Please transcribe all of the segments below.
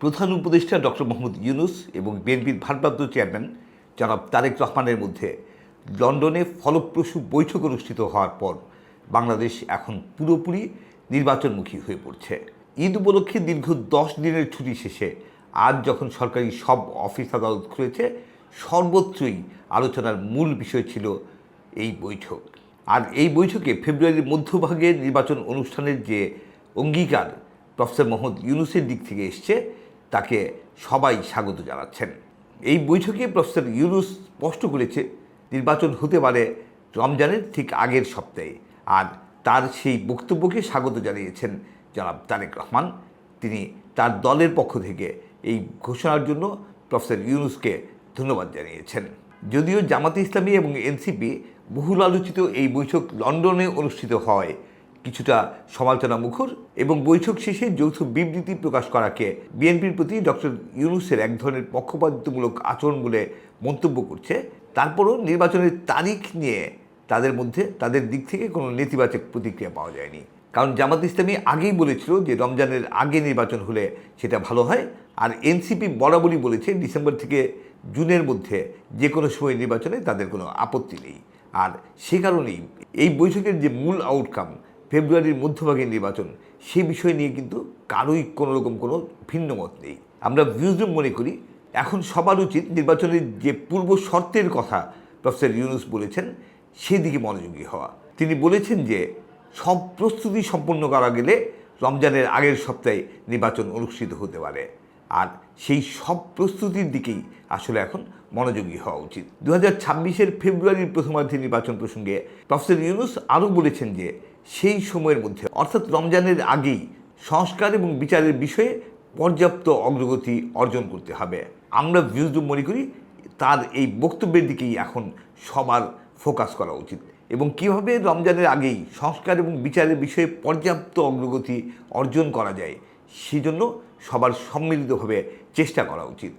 প্রধান উপদেষ্টা ডক্টর মোহাম্মদ ইউনুস এবং বিএনপির ভারপ্রাপ্ত চেয়ারম্যান জনাব তারেক রহমানের মধ্যে লন্ডনে ফলপ্রসূ বৈঠক অনুষ্ঠিত হওয়ার পর বাংলাদেশ এখন পুরোপুরি নির্বাচনমুখী হয়ে পড়ছে। ঈদ উপলক্ষে দীর্ঘ দশ দিনের ছুটি শেষে আজ যখন সরকারি সব অফিস আদালত খুলেছে, সর্বত্রই আলোচনার মূল বিষয় ছিল এই বৈঠক। আর এই বৈঠকে ফেব্রুয়ারির মধ্যভাগে নির্বাচন অনুষ্ঠানের যে অঙ্গীকার প্রফেসর মোহাম্মদ ইউনুসের দিক থেকে এসছে তাকে সবাই স্বাগত জানাচ্ছেন। এই বৈঠকে প্রফেসর ইউনুস স্পষ্ট করেছে, নির্বাচন হতে পারে রমজানের ঠিক আগের সপ্তাহে। আর তার সেই বক্তব্যকে স্বাগত জানিয়েছেন জনাব তারেক রহমান। তিনি তার দলের পক্ষ থেকে এই ঘোষণার জন্য প্রফেসর ইউনুসকে ধন্যবাদ জানিয়েছেন। যদিও জামাতে ইসলামী এবং এনসিপি বহুল আলোচিত এই বৈঠক লন্ডনে অনুষ্ঠিত হয় কিছুটা সমালোচনা মুখর এবং বৈঠক শেষে যৌথ বিবৃতি প্রকাশ করাকে বিএনপির প্রতি ডক্টর ইউনুসের এক ধরনের পক্ষপাতিত্বমূলক আচরণ বলে মন্তব্য করছে। তারপরও নির্বাচনের তারিখ নিয়ে তাদের মধ্যে, তাদের দিক থেকে কোনো নেতিবাচক প্রতিক্রিয়া পাওয়া যায়নি। কারণ জামাত ইসলামী আগেই বলেছিল যে রমজানের আগে নির্বাচন হলে সেটা ভালো হয়। আর এনসিপি বরাবরই বলেছে ডিসেম্বর থেকে জুনের মধ্যে যে কোনো সময় নির্বাচনে তাদের কোনো আপত্তি নেই। আর সে কারণেই এই বৈঠকের যে মূল আউটকাম ফেব্রুয়ারির মধ্যভাগে নির্বাচন সে বিষয় নিয়ে কিন্তু কারোই কোনো রকম কোনো ভিন্ন মত নেই। আমরা ভিউজুম মনে করি, এখন সবার উচিত নির্বাচনের যে পূর্ব শর্তের কথা প্রফেসর ইউনুস বলেছেন, সেদিকে মনোযোগী হওয়া। তিনি বলেছেন যে, সব প্রস্তুতি সম্পন্ন করা গেলে রমজানের আগের সপ্তাহে নির্বাচন অনুষ্ঠিত হতে পারে। আর সেই সব প্রস্তুতির দিকেই আসলে এখন মনোযোগী হওয়া উচিত। দু হাজার ছাব্বিশের ফেব্রুয়ারির প্রথমার্ধে নির্বাচন প্রসঙ্গে প্রফেসর ইউনুস আরও বলেছেন যে, সেই সময়ের মধ্যে, অর্থাৎ রমজানের আগেই সংস্কার এবং বিচারের বিষয়ে পর্যাপ্ত অগ্রগতি অর্জন করতে হবে। আমরা ভিউজডুম মনে করি, তার এই বক্তব্যের দিকেই এখন সবার ফোকাস করা উচিত। এবং কীভাবে রমজানের আগেই সংস্কার এবং বিচারের বিষয়ে পর্যাপ্ত অগ্রগতি অর্জন করা যায় সেজন্য সবার সম্মিলিতভাবে চেষ্টা করা উচিত।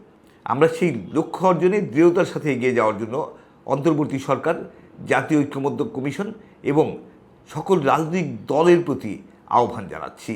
আমরা সেই লক্ষ্য অর্জনে দৃঢ়তার সাথে এগিয়ে যাওয়ার জন্য অন্তর্বর্তী সরকার, জাতীয় ঐক্যমত্য কমিশন এবং সকল রাজনৈতিক দলের প্রতি আহ্বান জানাচ্ছি।